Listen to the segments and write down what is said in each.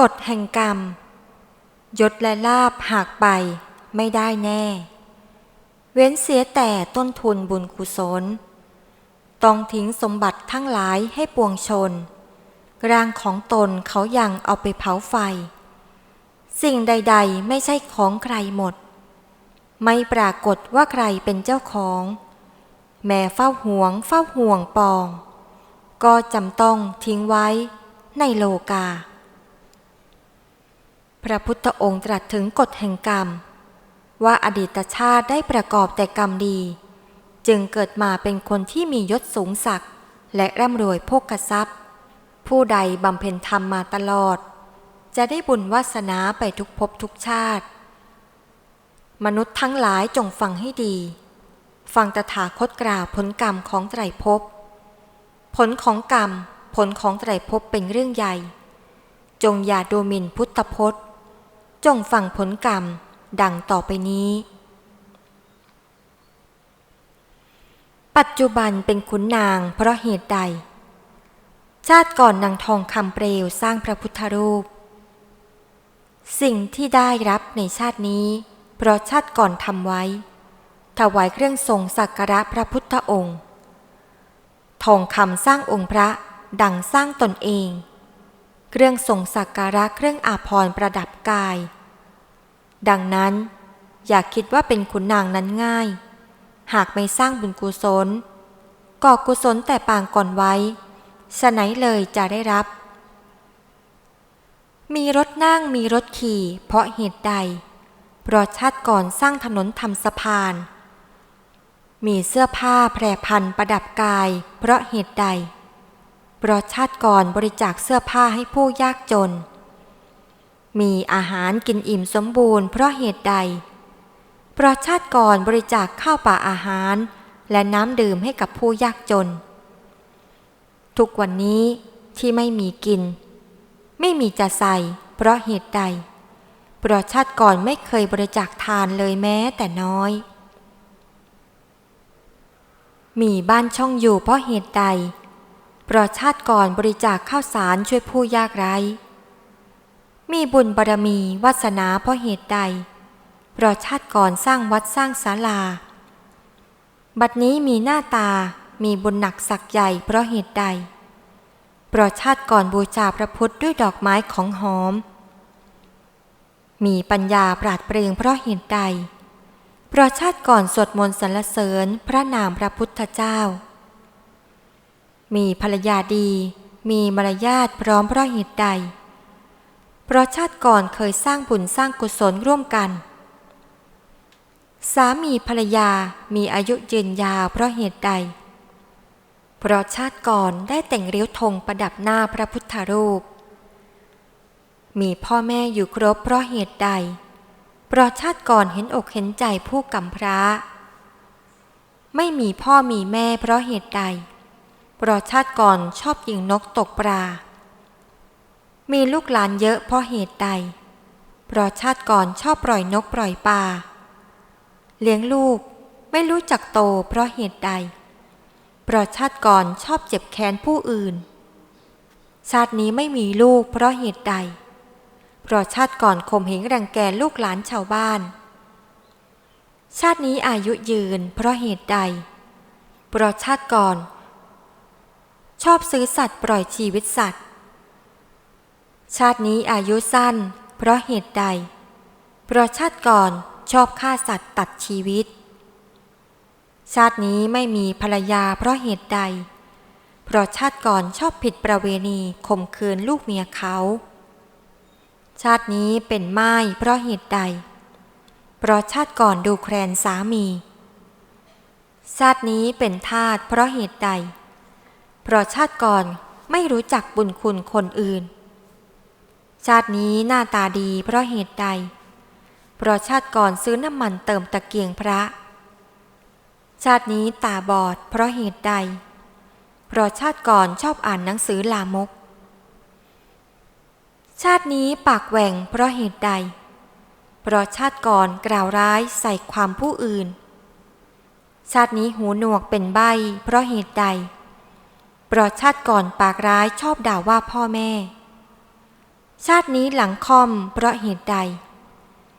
กฎแห่งกรรม ยศและลาบหากไปไม่ได้แน่ เว้นเสียแต่ต้นทุนบุญกุศล ต้องทิ้งสมบัติทั้งหลายให้ปวงชน ร่างของตนเขายังเอาไปเผาไฟ สิ่งใด ๆ ไม่ใช่ของใครหมด ไม่ปรากฏว่าใครเป็นเจ้าของ แม่เฝ้าห่วงเฝ้าห่วงปอง ก็จำต้องทิ้งไว้ในโลกา พระพุทธองค์ตรัสถึงกฎแห่งกรรม ว่าอดีตชาติได้ประกอบแต่กรรมดี จึงเกิดมาเป็นคนที่มียศสูงศักดิ์และร่ำรวยโภคทรัพย์ ผู้ใดบำเพ็ญธรรมมาตลอด จะได้บุญวาสนาไปทุกภพทุกชาติ มนุษย์ทั้งหลายจงฟังให้ดี ฟังตถาคตกล่าวผลกรรมของไตรภพผลของกรรม ผลของไตรภพเป็นเรื่องใหญ่ จงอย่าดูหมิ่นพุทธพจน์ จงฟังผลกรรมดังต่อไปนี้ ปัจจุบันเป็นขุนนางเพราะเหตุใด ชาติก่อนนางทองคำเปลวสร้างพระพุทธรูป สิ่งที่ได้รับในชาตินี้ เพราะชาติก่อนทำไว้ ถวายเครื่องทรงสักการะพระพุทธองค์ ทองคำสร้างองค์พระดังสร้างตนเอง เครื่องทรงสักการะเครื่องอาภรณ์ประดับกาย ดังนั้น อย่าคิดว่าเป็นขุนนางนั้นง่าย หากไม่สร้างบุญกุศลก่อกุศลแต่ปางก่อนไว้ฉะไหนเลยจะได้รับ มีรถนั่งมีรถขี่ เพราะเหตุใด เพราะชาติก่อนสร้างถนนทำสะพาน มีเสื้อผ้าแพรพันประดับกาย เพราะเหตุใด เพราะชาติก่อนบริจาคเสื้อผ้าให้ผู้ยากจน มีอาหารกินอิ่มสมบูรณ์เพราะเหตุใด เพราะชาติก่อนบริจาคข้าวป่าอาหาร และน้ำดื่มให้กับผู้ยากจน ทุกวันนี้ที่ไม่มีกิน ไม่มีจะใส่ เพราะเหตุใด เพราะชาติก่อนไม่เคยบริจาคทานเลยแม้แต่น้อย มีบ้านช่องอยู่เพราะเหตุใด เพราะชาติก่อนบริจาคข้าวสารช่วยผู้ยากไร้ มีบุญบารมีวาสนาเพราะเหตุใดเพราะชาติก่อนสร้างวัดสร้างศาลา บัดนี้มีหน้าตามีบุญหนักสักใหญ่เพราะเหตุใดเพราะชาติก่อนบูชาพระพุทธด้วยดอกไม้ของหอม มีปัญญาปราดเปรื่องเพราะเหตุใดเพราะชาติก่อนสวดมนต์สรรเสริญพระนามพระพุทธเจ้า มีภรรยาดี มีมารยาทพร้อมเพราะเหตุใด เพราะชาติก่อนเคยสร้างบุญสร้างกุศลร่วมกัน สามีภรรยามีอายุยืนยาวเพราะเหตุใด เพราะชาติก่อนได้แต่งเริ้วธงประดับหน้าพระพุทธรูป มีพ่อแม่อยู่ครบเพราะเหตุใด เพราะชาติก่อนเห็นอกเห็นใจผู้กำพร้า ไม่มีพ่อมีแม่เพราะเหตุใด เพราะชาติก่อนชอบยิงนกตกปลา มีลูกหลานเยอะเพราะเหตุใด เพราะชาติก่อนชอบปล่อยนกปล่อยปลา เลี้ยงลูกไม่รู้จักโตเพราะเหตุใด เพราะชาติก่อนชอบเจ็บแค้นผู้อื่น ชาตินี้ไม่มีลูกเพราะเหตุใด เพราะชาติก่อนข่มเหงรังแกลูกหลานชาวบ้าน ชาตินี้อายุยืนเพราะเหตุใด เพราะชาติก่อน ชอบซื้อสัตว์ปล่อยชีวิตสัตว์ ชาตินี้อายุสั้น เพราะเหตุใด เพราะชาติก่อนชอบฆ่าสัตว์ตัดชีวิต ชาตินี้ไม่มีภรรยาเพราะเหตุใด เพราะชาติก่อนชอบผิดประเวณีข่มขืนลูกเมียเขา ชาตินี้เป็นไม้เพราะเหตุใด เพราะชาติก่อนดูแคลนสามี ชาตินี้เป็นทาสเพราะเหตุใด เพราะชาติก่อนไม่รู้จักบุญคุณคนอื่น ชาตินี้หน้าตาดีเพราะเหตุใด เพราะชาติก่อนซื้อน้ำมันเติมตะเกียงพระ ชาตินี้ตาบอดเพราะเหตุใด เพราะชาติก่อนชอบอ่านหนังสือลามก ชาตินี้ปากแหว่งเพราะเหตุใด เพราะชาติก่อนกล่าวร้ายใส่ความผู้อื่น ชาตินี้หูหนวกเป็นใบเพราะเหตุใด เพราะชาติก่อนปากร้ายชอบด่าว่าพ่อแม่ ชาตินี้หลังคอมเพราะเหตุใด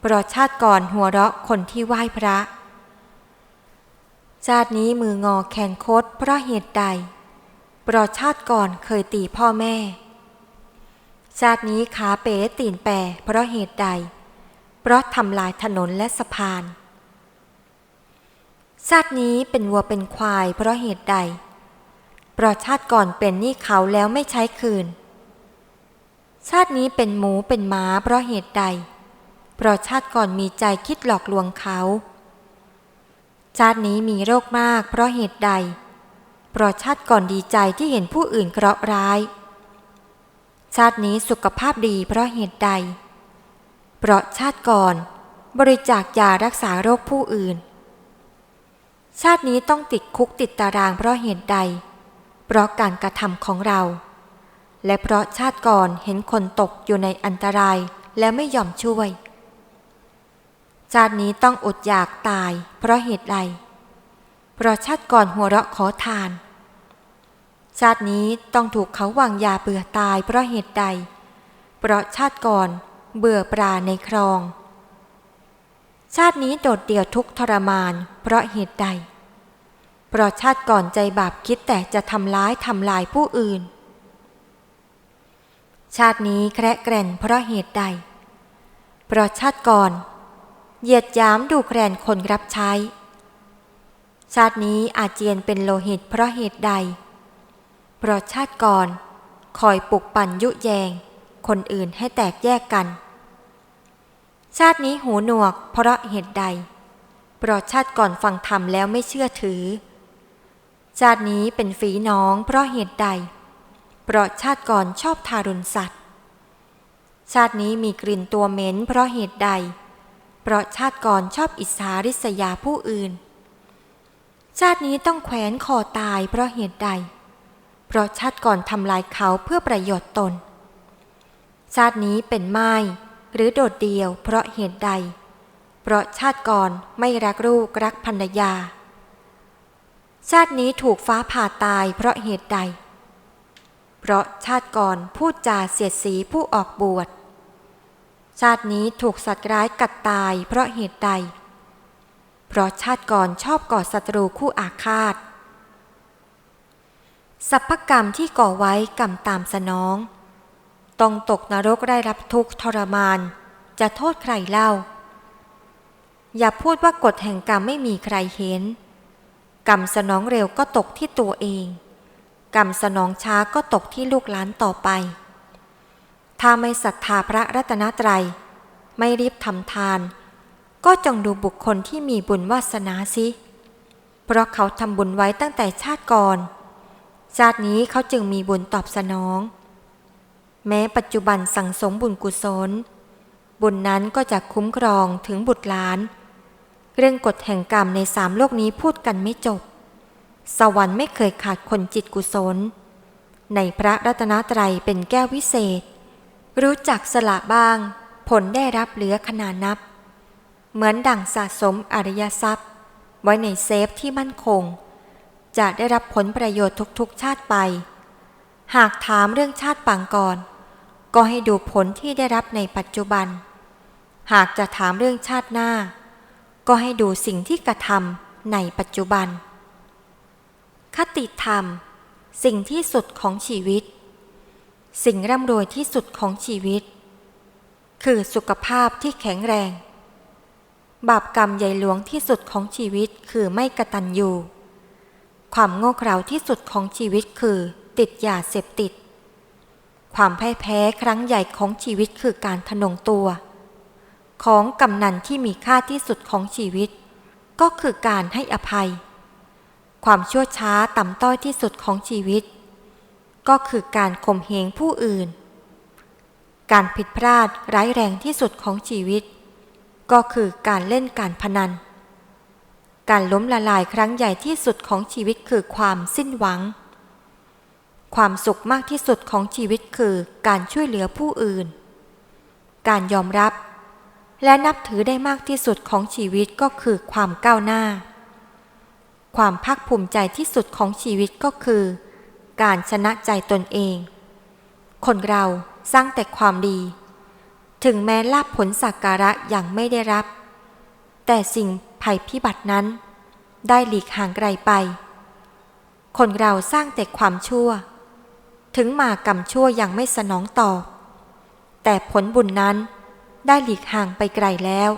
เพราะชาติก่อนหัวเราะคนที่ไหว้พระ ชาตินี้มืองอแขนคดเพราะเหตุใดเพราะชาติก่อนเคยตีพ่อแม่ ชาตินี้ขาเป๋ตีนแปรเพราะเหตุใด เพราะทำลายถนนและสะพาน ชาตินี้เป็นวัวเป็นควายเพราะเหตุใด เพราะชาติก่อนเป็นหนี้เขาแล้วไม่ใช้คืน ชาตินี้เป็นหมูเป็นม้าเพราะเหตุใด เพราะชาติก่อนมีใจคิดหลอกลวงเขา ชาตินี้มีโรคมากเพราะเหตุใด เพราะชาติก่อนดีใจที่เห็นผู้อื่นเคราะห์ร้าย ชาตินี้สุขภาพดีเพราะเหตุใด เพราะชาติก่อนบริจาคยารักษาโรคผู้อื่น ชาตินี้ต้องติดคุกติดตารางเพราะเหตุใด เพราะการกระทำของเรา และเพราะชาติก่อนเห็นคนตกอยู่ในอันตรายและไม่ยอมช่วย ชาตินี้ต้องอดอยากตาย เพราะเหตุใด เพราะชาติก่อนหัวเราะขอทาน ชาตินี้ต้องถูกเขาวางยาเบื่อตายเพราะเหตุใด เพราะชาติก่อนเบื่อปลาในคลอง ชาตินี้โดดเดี่ยวทุกทรมาน เพราะเหตุใด เพราะชาติก่อนใจบาปคิดแต่จะทำร้ายทำลายผู้อื่น ชาตินี้แคระแกร่นเพราะเหตุใด เพราะชาติก่อน เหยียดยามดูแคลนคนรับใช้ ชาตินี้อาเจียนเป็นโลหิตเพราะเหตุใด เพราะชาติก่อน คอยปลุกปั่นยุแยง คนอื่นให้แตกแยกกัน ชาตินี้หูหนวกเพราะเหตุใด เพราะชาติก่อนฟังธรรมแล้วไม่เชื่อถือ ชาตินี้เป็นฝีน้องเพราะเหตุใดเพราะชาติก่อนชอบทารุณสัตว์ ชาตินี้มีกลิ่นตัวเหม็นเพราะเหตุใด เพราะชาติก่อนชอบอิจฉาริษยาผู้อื่น ชาตินี้ต้องแขวนคอตายเพราะเหตุใด เพราะชาติก่อนทำลายเขาเพื่อประโยชน์ตน ชาตินี้เป็นไม้หรือโดดเดี่ยวเพราะเหตุใด เพราะชาติก่อนไม่รักลูกรักภรรยา ชาตินี้ถูกฟ้าผ่าตายเพราะเหตุใด เพราะชาติก่อนพูดจาเสียดสีผู้ออกบวช ชาตินี้ถูกสัตว์ร้ายกัดตายเพราะเหตุใด เพราะชาติก่อนชอบก่อศัตรูคู่อาฆาตสัพพกรรมที่ก่อไว้กรรมตามสนอง ต้องตกนรกได้รับทุกข์ทรมาน จะโทษใครเล่า อย่าพูดว่ากฎแห่งกรรมไม่มีใครเห็น กรรมสนองเร็วก็ตกที่ตัวเอง กรรมสนองช้าก็ตกที่ลูกหลานต่อไป ถ้าไม่ศรัทธาพระรัตนตรัย ไม่รีบทำทาน ก็จงดูบุคคลที่มีบุญวาสนาสิ เพราะเขาทำบุญไว้ตั้งแต่ชาติก่อน ชาตินี้เขาจึงมีบุญตอบสนอง แม้ปัจจุบันสั่งสมบุญกุศล บุญนั้นก็จะคุ้มครองถึงบุตรหลาน เรื่องกฎแห่งกรรมในสามโลกนี้พูดกันไม่จบ สวรรค์ไม่เคยขาดคนจิตกุศล ในพระรัตนตรัยเป็นแก้ววิเศษ รู้จักสละบ้าง ผลได้รับเหลือขนานับ เหมือนดั่งสะสมอริยทรัพย์ ไว้ในเซฟที่มั่นคง จะได้รับผลประโยชน์ทุกๆชาติไป หากถามเรื่องชาติปางก่อน ก็ให้ดูผลที่ได้รับในปัจจุบัน หากจะถามเรื่องชาติหน้า ก็ให้ดูสิ่งที่กระทำในปัจจุบัน คติธรรม สิ่งที่สุดของชีวิต สิ่งร่ำรวยที่สุดของชีวิต คือสุขภาพที่แข็งแรง บาปกรรมใหญ่หลวงที่สุดของชีวิตคือไม่กระตันยูความโง่เขลาที่สุดของชีวิตคือ ติดยาเสพติด ความพ่ายแพ้ครั้งใหญ่ของชีวิตคือการทะนงตัว ของกำนันที่มีค่าที่สุดของชีวิต ก็คือการให้อภัย ความชั่วช้าต่ำต้อยที่สุดของชีวิต ก็คือการข่มเหงผู้อื่น การผิดพลาดร้ายแรงที่สุดของชีวิต ก็คือการเล่นการพนัน การล้มละลายครั้งใหญ่ที่สุดของชีวิตคือความสิ้นหวัง ความสุขมากที่สุดของชีวิตคือการช่วยเหลือผู้อื่น การยอมรับ และนับถือได้มากที่สุดของชีวิตก็คือความก้าวหน้า ความภาคภูมิใจที่สุดของชีวิตก็คือ การชนะใจตนเอง คนเราสร้างแต่ความดี ถึงแม้ลาบผลสักการะยังไม่ได้รับ แต่สิ่งภัยพิบัตินั้น ได้หลีกห่างไกลไป คนเราสร้างแต่ความชั่ว ถึงมากรรมชั่วยังไม่สนองตอบแต่ผลบุญนั้นได้หลีกห่างไปไกลแล้ว